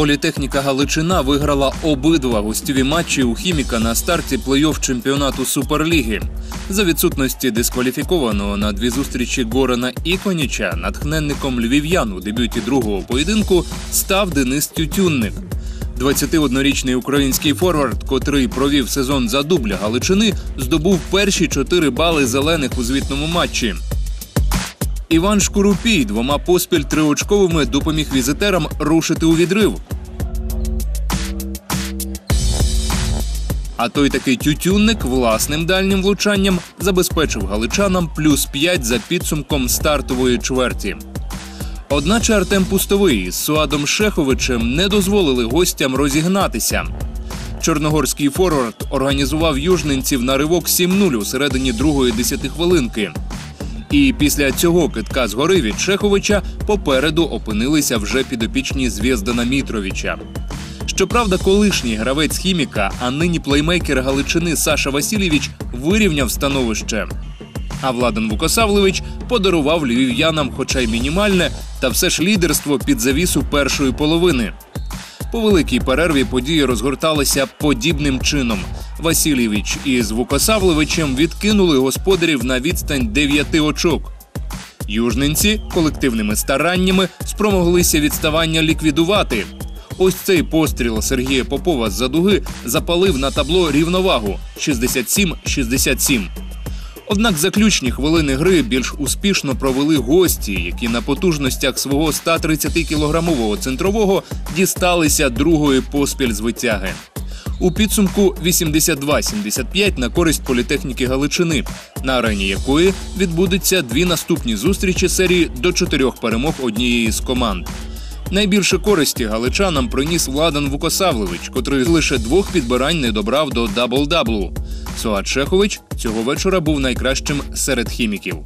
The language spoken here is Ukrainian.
Політехніка Галичина виграла обидва гостьові матчі у хіміка на старті плей-офф чемпіонату Суперліги. За відсутності дискваліфікованого на дві зустрічі Горана Іконіча натхненником львів'ян у дебюті другого поєдинку став Денис Тютюнник. 21-річний український форвард, котрий провів сезон за дубля Галичини, здобув перші 4 бали зелених у звітному матчі. Іван Шкурупій двома поспіль триочковими допоміг візитерам рушити у відрив. А той такий тютюнник власним дальнім влучанням забезпечив галичанам плюс 5 за підсумком стартової чверті. Одначе Артем Пустовий з Суадом Шеховичем не дозволили гостям розігнатися. Чорногорський форвард організував южненців на ривок 7-0 у середині другої десятихвилинки. І після цього китка згори від Шеховича попереду опинилися вже підопічні Звєздана Мітровича. Щоправда, колишній гравець хіміка, а нині плеймейкер Галичини Саша Васильєвич вирівняв становище. А Владан Вукосавлевич подарував львів'янам, хоча й мінімальне, та все ж лідерство під завісу першої половини. По великій перерві події розгорталися подібним чином. Васильєвич із Вукосавлевичем відкинули господарів на відстань 9 очок. Южненці колективними стараннями спромоглися відставання ліквідувати. Ось цей постріл Сергія Попова з-за дуги запалив на табло рівновагу 67-67. Однак заключні хвилини гри більш успішно провели гості, які на потужностях свого 130-кілограмового центрового дісталися другої поспіль з витяги. У підсумку 82-75 на користь політехніки Галичини, на арені якої відбудуться дві наступні зустрічі серії до чотирьох перемог однієї з команд. Найбільше користі галичанам приніс Владан Вукосавлевич, котрий лише двох підбирань не добрав до дабл-даблу. Суат Шехович цього вечора був найкращим серед хіміків.